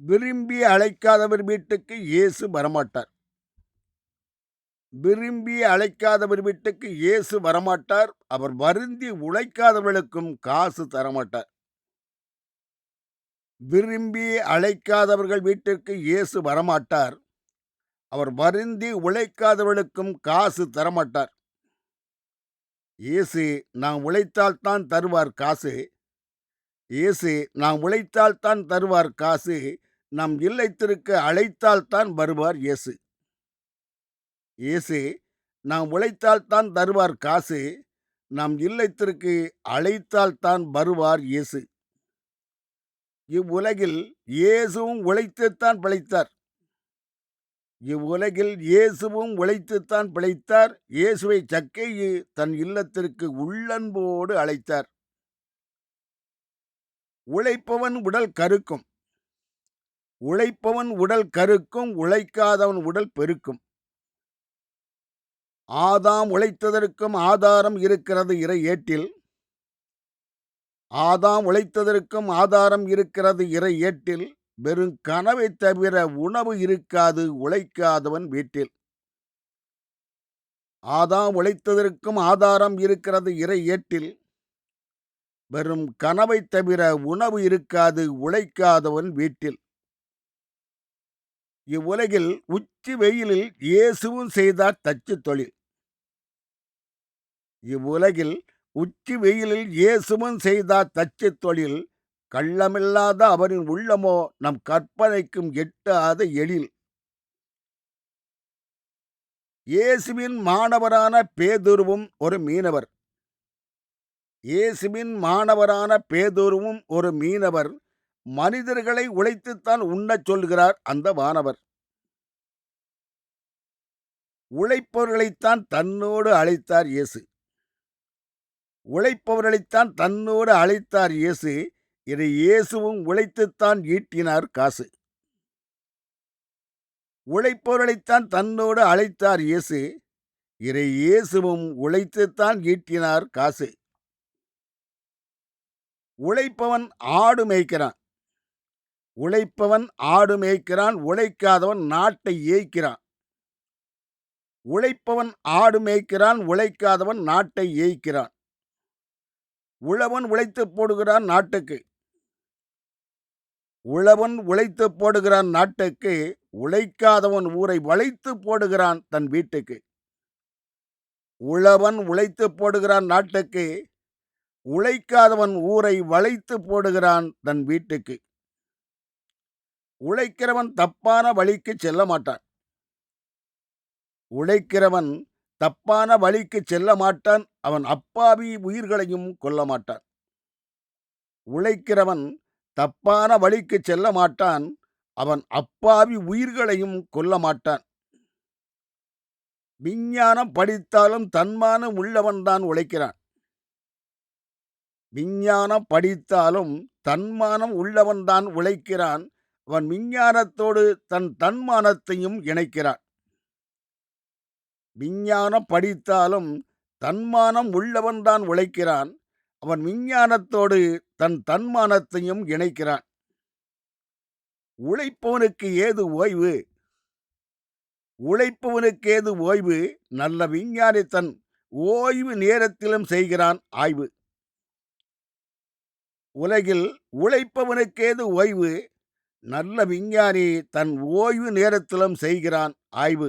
விரும்பி அழைக்காதவர் வீட்டுக்கு இயேசு வரமாட்டார். விரும்பி அழைக்காதவர் வீட்டுக்கு இயேசு வரமாட்டார். அவர் வருந்தி உழைக்காதவர்களுக்கும் காசு தரமாட்டார். விரும்பி அழைக்காதவர்கள் வீட்டிற்கு இயேசு வரமாட்டார். அவர் வருந்தி உழைக்காதவர்களுக்கும் காசு தரமாட்டார். இயேசு நான் உழைத்தால்தான் தருவார் காசு. இயேசு நான் உழைத்தால்தான் தருவார் காசு. நம் இல்லத்திற்கு அழைத்தால்தான் வருவார் இயேசு. இயேசு நாம் உழைத்தால்தான் தருவார் காசு நம் இல்லத்திற்கு அழைத்தால்தான் வருவார் இயேசு. இவ்வுலகில் இயேசுவும் உழைத்துத்தான் பிழைத்தார். இவ்வுலகில் இயேசுவும் உழைத்துத்தான் பிழைத்தார். இயேசுவை சக்கையு தன் இல்லத்திற்கு உள்ளன்போடு அழைத்தார். உழைப்பவன் உடல் கருக்கும். உழைப்பவன் உடல் கருக்கும் உழைக்காதவன் உடல் பெருக்கும். ஆதாம் உழைத்ததற்கும் ஆதாரம் இருக்கிறது இறை ஏட்டில். ஆதாம் உழைத்ததற்கும் ஆதாரம் இருக்கிறது இறை ஏட்டில். வெறும் கனவை தவிர உணவு இருக்காது உழைக்காதவன் வீட்டில். ஆதாம் உழைத்ததற்கும் ஆதாரம் இருக்கிறது இறை ஏட்டில். வெறும் கனவை தவிர உணவு இருக்காது உழைக்காதவன் வீட்டில். இவ்வுலகில் உச்சி வெயிலில் இயேசுவும் செய்தார் தச்சு தொழில். இவ்வுலகில் உச்சி வெயிலில் இயேசுவும் செய்தார் தச்சு தொழில். கள்ளமில்லாத அவரின் உள்ளமோ நம் கற்பனைக்கும் எட்டாத எழில். இயேசுவின் மாணவரான பேதுருவும் ஒரு மீனவர். இயேசுவின் மாணவரான பேதுருவும் ஒரு மீனவர். மனிதர்களை உழைத்துத்தான் உண்ணச் சொல்கிறார் அந்த வானவர். உழைப்பவர்களைத்தான் தன்னோடு அழைத்தார் இயேசு. உழைப்பவர்களைத்தான் தன்னோடு அழைத்தார் இயேசு. இதை இயேசுவும் உழைத்துத்தான் ஈட்டினார் காசு. உழைப்பவர்களைத்தான் தன்னோடு அழைத்தார் இயேசு. இதை இயேசுவும் உழைத்துத்தான் ஈட்டினார் காசு. உழைப்பவன் ஆடு மேய்க்கிறான். உழைப்பவன் ஆடு மேய்க்கிறான் உழைக்காதவன் நாட்டை ஏய்க்கிறான். உழைப்பவன் ஆடு மேய்க்கிறான் உழைக்காதவன் நாட்டை ஏய்க்கிறான். உழவன் உழைத்து போடுகிறான் நாட்டுக்கு. உழவன் உழைத்து போடுகிறான் நாட்டுக்கு உழைக்காதவன் ஊரை வளைத்து போடுகிறான் தன் வீட்டுக்கு. உழவன் உழைத்து போடுகிறான் நாட்டுக்கு உழைக்காதவன் ஊரை வளைத்து போடுகிறான் தன் வீட்டுக்கு. உழைக்கிறவன் தப்பான வழிக்கு செல்ல மாட்டான். உழைக்கிறவன் தப்பான வழிக்கு செல்ல மாட்டான் அவன் அப்பாவி உயிர்களையும் கொல்ல மாட்டான். உழைக்கிறவன் தப்பான வழிக்கு செல்ல மாட்டான் அவன் அப்பாவி உயிர்களையும் கொல்ல மாட்டான். விஞ்ஞானம் படித்தாலும் தன்மானம் உள்ளவன்தான் உழைக்கிறான். விஞ்ஞானம் படித்தாலும் தன்மானம் உள்ளவன்தான் உழைக்கிறான் அவன் விஞ்ஞானத்தோடு தன் தன்மானத்தையும் இணைக்கிறான். விஞ்ஞானம் படித்தாலும் தன்மானம் உள்ளவன்தான் உழைக்கிறான். அவன் விஞ்ஞானத்தோடு தன் தன்மானத்தையும் இணைக்கிறான். உழைப்பவனுக்கு ஏது ஓய்வு? உழைப்பவனுக்கு ஏது ஓய்வு? நல்ல விஞ்ஞானி தன் ஓய்வு நேரத்திலும் செய்கிறான் ஆய்வு. உலகில் உழைப்பவனுக்கேது ஓய்வு? நல்ல விஞ்ஞானி தன் ஓய்வு நேரத்திலும் செய்கிறான் ஆய்வு.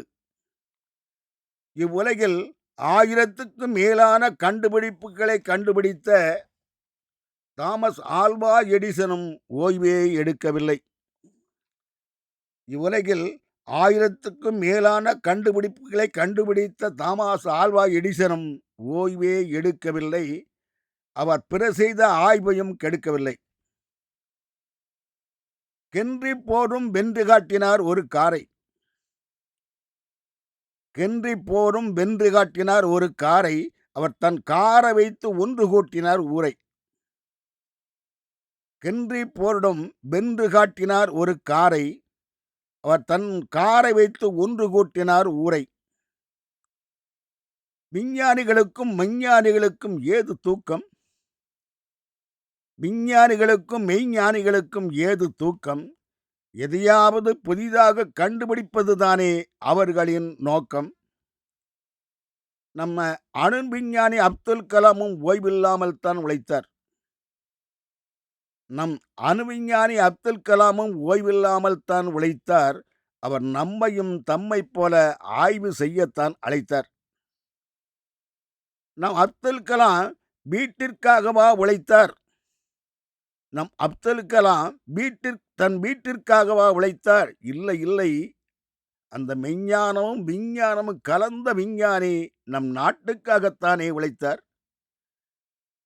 இவ்வுலகில் ஆயிரத்துக்கும் மேலான கண்டுபிடிப்புகளை கண்டுபிடித்த தாமஸ் ஆல்வா எடிசனும் ஓய்வே எடுக்கவில்லை. இவ்வுலகில் ஆயிரத்துக்கும் மேலான கண்டுபிடிப்புகளை கண்டுபிடித்த தாமஸ் ஆல்வா எடிசனும் ஓய்வே எடுக்கவில்லை. அவர் பிற செய்த ஆய்வையும் கெடுக்கவில்லை. கென்றி போரும் வென்று காட்டினார் ஒரு காரை. கென்றி போரும் வென்று காட்டினார் ஒரு காரை அவர் தன் காரை வைத்து ஒன்று கூட்டினார் ஊரை. கென்றி போரிடம் வென்று காட்டினார் ஒரு காரை அவர் தன் காரை வைத்து ஒன்று கூட்டினார் ஊரை. விஞ்ஞானிகளுக்கும் மெஞ்ஞானிகளுக்கும் ஏது தூக்கம்? விஞ்ஞானிகளுக்கும் மெய்ஞானிகளுக்கும் ஏது தூக்கம்? எதையாவது புதிதாக கண்டுபிடிப்பதுதானே அவர்களின் நோக்கம்? நம்ம அணு விஞ்ஞானி அப்துல் கலாமும் ஓய்வில்லாமல் தான் உழைத்தார். நம் அணு விஞ்ஞானி அப்துல் கலாமும் ஓய்வில்லாமல் தான் உழைத்தார். அவர் நம்மையும் தம்மைப் போல ஆய்வு செய்யத்தான் அழைத்தார். நம் அப்துல் கலாம் வீட்டிற்காகவா உழைத்தார்? நம் அப்தலுக்கெல்லாம் வீட்டிற் தன் வீட்டிற்காகவா உழைத்தார்? இல்லை இல்லை. அந்த மெஞ்ஞானமும் விஞ்ஞானமும் கலந்த விஞ்ஞானி நம் நாட்டுக்காகத்தானே உழைத்தார்?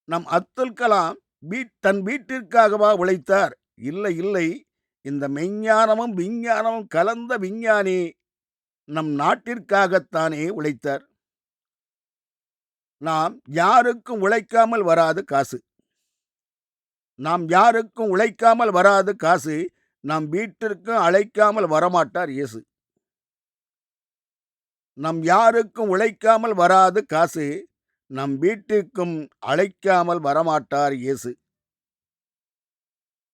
நம் அப்துல் கலாம் வீட் தன் வீட்டிற்காகவா உழைத்தார்? இல்லை இல்லை. இந்த மெஞ்ஞானமும் விஞ்ஞானமும் கலந்த விஞ்ஞானி நம் நாட்டிற்காகத்தானே உழைத்தார். நாம் யாருக்கும் உழைக்காமல் வராது காசு. நாம் யாருக்கும் உழைக்காமல் வராது காசு நம் வீட்டிற்கும் அழைக்காமல் வரமாட்டார் இயேசு. நம் யாருக்கும் உழைக்காமல் வராது காசு நம் வீட்டிற்கும் அழைக்காமல் வரமாட்டார் இயேசு.